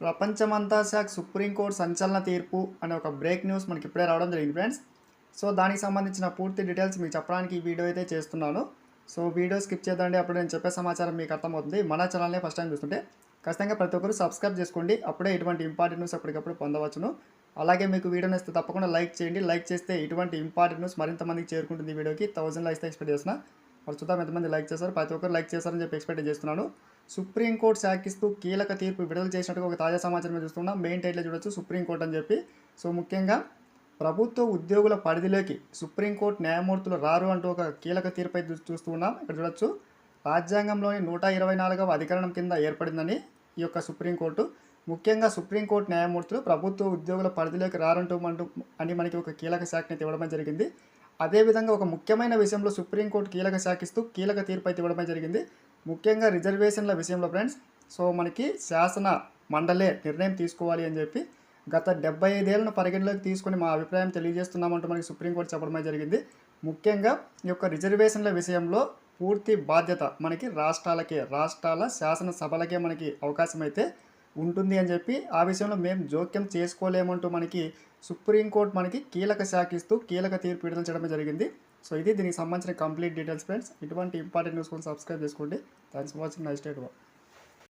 ప్రపంచమంతా శాఖ సుప్రీంకోర్టు సంచలన తీర్పు అనే ఒక బ్రేక్ న్యూస్ మనకి ఇప్పుడే రావడం జరిగింది ఫ్రెండ్స్. సో దానికి సంబంధించిన పూర్తి డీటెయిల్స్ మీకు చెప్పడానికి ఈ వీడియో అయితే చేస్తున్నాను. సో వీడియో స్కిప్ చేద్దండి. అప్పుడు నేను చెప్పే సమాచారం మీకు అర్థమవుతుంది. మన ఛానల్ని ఫస్ట్ టైం చూస్తుంటే ఖచ్చితంగా ప్రతి ఒక్కరు సబ్స్క్రైబ్ చేసుకోండి. అప్పుడే ఇటువంటి ఇంపార్టెంట్ న్యూస్ ఎప్పటికప్పుడు పొందవచ్చును. అలాగే మీకు వీడియో నచ్చితే తప్పకుండా లైక్ చేయండి. లైక్ చేస్తే ఇటువంటి ఇంపార్టెంట్ న్యూస్ మరింత మందికి చేరుకుంటుంది వీడియోకి. థౌసండ్ లైక్స్ ఎక్స్పెక్ట్ చేస్తున్నా. వాళ్ళు చూద్దాం ఎంతమంది లైక్ చేశారు. ప్రతి ఒక్కరు లైక్ చేశారని చెప్పి ఎక్స్పెక్ట్ చేస్తున్నాను. సుప్రీంకోర్టు శాఖిస్తూ కీలక తీర్పు విడుదల చేసినట్టుగా ఒక తాజా సమాచారం చూస్తున్నాం. మెయిన్ టైట్లో చూడొచ్చు సుప్రీంకోర్టు అని చెప్పి. సో ముఖ్యంగా ప్రభుత్వ ఉద్యోగుల పరిధిలోకి సుప్రీంకోర్టు న్యాయమూర్తులు రారు అంటూ ఒక కీలక తీర్పు అయితే చూస్తూ ఉన్నాం. ఇక్కడ చూడొచ్చు రాజ్యాంగంలోని నూట ఇరవై నాలుగవ అధికరణం కింద ఏర్పడిందని ఈ యొక్క సుప్రీంకోర్టు ముఖ్యంగా సుప్రీంకోర్టు న్యాయమూర్తులు ప్రభుత్వ ఉద్యోగుల పరిధిలోకి రారంటూ అంటూ అని మనకి ఒక కీలక శాఖని అయితే ఇవ్వడం జరిగింది. అదేవిధంగా ఒక ముఖ్యమైన విషయంలో సుప్రీంకోర్టు కీలక శాఖిస్తూ కీలక తీర్పు అయితే ఇవ్వడమే జరిగింది. ముఖ్యంగా రిజర్వేషన్ల విషయంలో ఫ్రెండ్స్ సో మనకి శాసన మండలే నిర్ణయం తీసుకోవాలి అని చెప్పి గత డెబ్బై ఐదేళ్ళను పరిగణలోకి తీసుకొని మా అభిప్రాయం తెలియజేస్తున్నామంటూ మనకి సుప్రీంకోర్టు చెప్పడమే జరిగింది. ముఖ్యంగా ఈ యొక్క రిజర్వేషన్ల విషయంలో పూర్తి బాధ్యత మనకి రాష్ట్రాలకే రాష్ట్రాల శాసనసభలకే మనకి అవకాశం అయితే ఉంటుంది అని చెప్పి ఆ విషయంలో మేము జోక్యం చేసుకోలేమంటూ మనకి సుప్రీంకోర్టు మనకి కీలక శాఖ ఇస్తూ కీలక తీర్పు విడుదల చేయడం జరిగింది. సో ఇది దీనికి సంబంధించిన కంప్లీట్ డీటెయిల్స్ ఫ్రెండ్స్. ఇటువంటి ఇంపార్టెంట్ న్యూస్ కోసం సబ్స్క్రైబ్ చేసుకోండి. Thanks for watching. Nice day